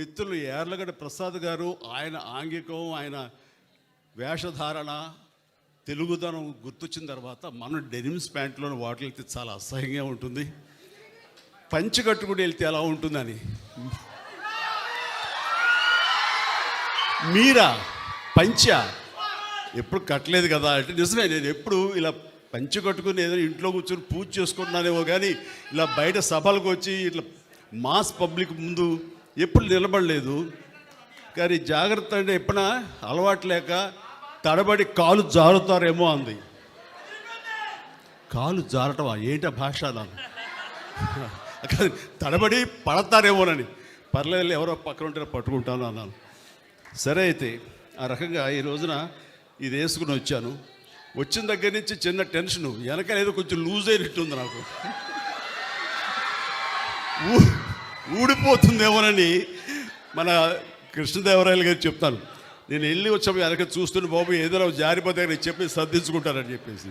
మిత్రులు యార్లగడ్డ ప్రసాద్ గారు ఆయన ఆంగికం ఆయన వేషధారణ తెలుగుదనం గుర్తొచ్చిన తర్వాత మనం డెనిమ్స్ ప్యాంట్లోని వాటికి వెళ్తే చాలా అసహ్యంగా ఉంటుంది. పంచి కట్టుకుని వెళ్తే ఎలా ఉంటుందని. మీరా? పంచ? ఎప్పుడు కట్టలేదు కదా అంటే నిజమే నేను ఎప్పుడు ఇలా పంచి కట్టుకుని ఏదైనా ఇంట్లో కూర్చొని పూజ చేసుకుంటున్నానేమో కానీ ఇలా బయట సభలకు వచ్చి ఇట్లా మాస్ పబ్లిక్ ముందు ఎప్పుడు నిలబడలేదు. కానీ జాగ్రత్త అంటే ఎప్పుడైనా అలవాటు లేక తడబడి కాలు జారుతారేమో అంది. కాలు జారటమా? ఏంటి భాష నాకు? తడబడి పడతారేమోనని. పర్లేదు ఎవరో పక్కన ఉంటే పట్టుకుంటాను అన్నాను. సరే అయితే ఆ రకంగా ఈ రోజున ఇది వేసుకుని వచ్చాను. వచ్చిన దగ్గర నుంచి చిన్న టెన్షను వెనకాల ఏదో కొంచెం లూజ్ అయినట్టుంది నాకు. ఊ- ఊడిపోతుందేమోనని మన కృష్ణదేవరాయలు గారు చెప్తాను నేను వెళ్ళి వచ్చాము వెనక చూస్తున్న బాబు ఏదైనా జారిపోతే చెప్పి సర్దించుకుంటానని చెప్పేసి.